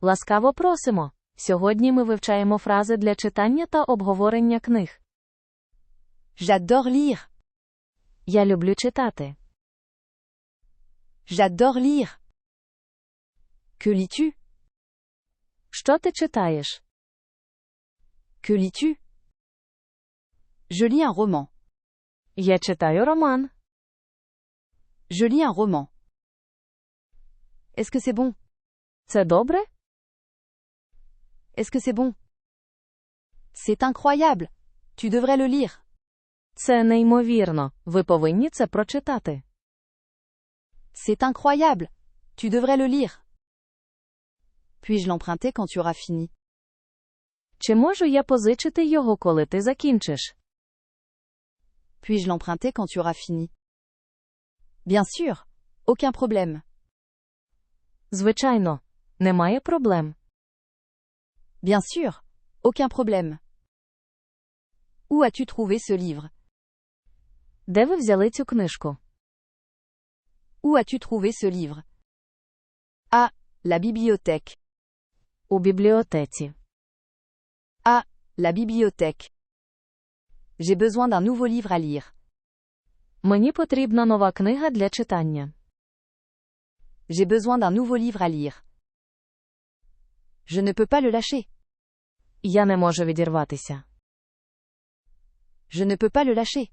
Ласкаво просимо. Сьогодні ми вивчаємо фрази для читання та обговорення книг. J'adore lire. Я люблю читати. J'adore lire. Que lis-tu Що ти читаєш? Que lis-tu Je lis un roman. Я читаю роман. Je lis un roman. Est-ce que c'est bon Це добре? Est-ce que c'est bon C'est incroyable. Tu devrais le lire. Це неймовірно. Ви повинні це прочитати. C'est incroyable. Tu devrais le lire. Puis-je l'emprunter quand tu auras fini Чи можу я позичити його, коли ти закінчиш? Puis-je l'emprunter quand tu auras fini Bien sûr. Aucun problème. Звичайно. Немає проблем. Bien sûr. Aucun problème. Où as-tu trouvé ce livre Де ви взяли цю книжку? Où as-tu trouvé ce livre À la bibliothèque. У бібліотеці. À la bibliothèque. J'ai besoin d'un nouveau livre à lire. Мені потрібна нова книга для читання. J'ai besoin d'un nouveau livre à lire. Je ne peux pas le lâcher. Я не можу відірватися. Je ne peux pas le lâcher.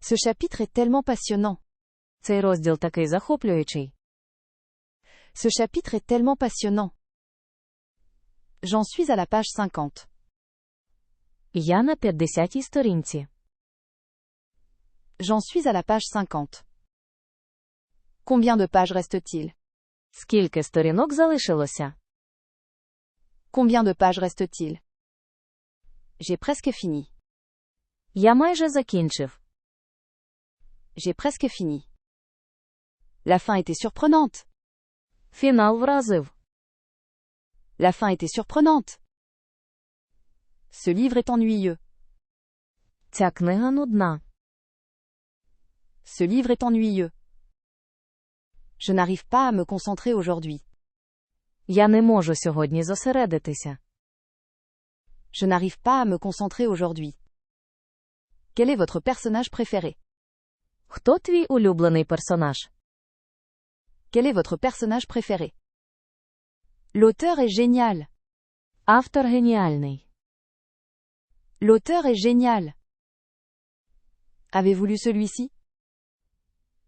Ce chapitre est tellement passionnant. Цей розділ такий захоплюючий. Ce chapitre est tellement passionnant. J'en suis à la page 50. Я на 50-й сторінці. J'en suis à la page 50. Combien de pages reste-t-il Скільки сторінок залишилося? Combien de pages reste-t-il J'ai presque fini. Я майже закінчив. J'ai presque fini. La fin était surprenante. Фінал вразив. La fin était surprenante. Ce livre est ennuyeux. Ця книга нудна. Ce livre est ennuyeux. Je n'arrive pas à me concentrer aujourd'hui. Я не можу сьогодні зосередитися. Je n'arrive pas à me concentrer aujourd'hui. Quel est votre personnage préféré Хто твій улюблений персонаж? Quel est votre personnage préféré L'auteur est génial. Автор геніальний. L'auteur est génial. Avez-vous lu celui-ci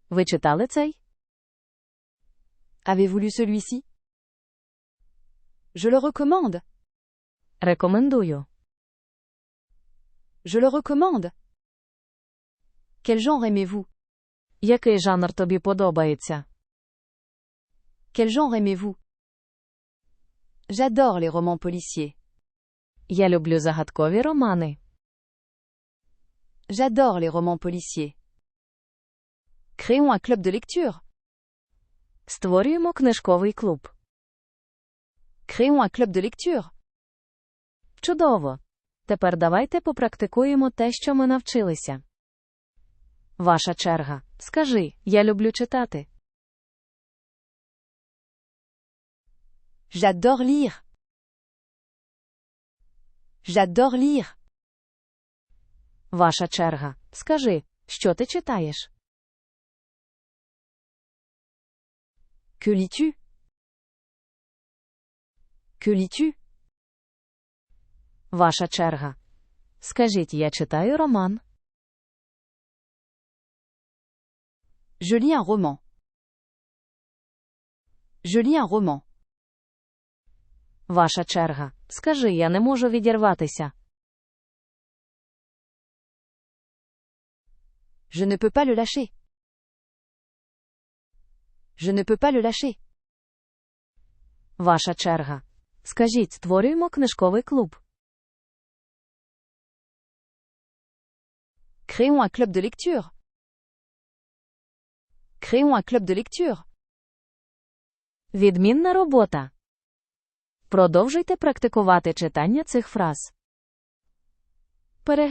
Ви читали цей? Avez-vous lu celui-ci Je le recommande. Рекомендую. Je le recommande. Quel genre aimez-vous Який жанр тобі подобається? Quel genre aimez-vous J'adore les romans policiers. Я люблю загадкові романи. J'adore les romans policiers. Créons un club de lecture. Створюємо книжковий клуб. Créons un club de lecture. Чудово! Тепер давайте попрактикуємо те, що ми навчилися. Ваша черга. Скажи, я люблю читати. J'adore lire. J'adore lire. Ваша черга. Скажи, що ти читаєш? Que lis-tu Que lis-tu Ваша черга. Скажіть, я читаю роман. Je lis un roman. Je lis un roman. Ваша черга. Скажи, я не можу відірватися. Je ne peux pas le lâcher. Je ne peux pas le lâcher. Ваша черга. Скажіть, створюємо книжковий клуб. Créons un club de lecture. Créons un club de lecture. Відмінна робота. Продовжуйте практикувати читання цих фраз. Перегляньте.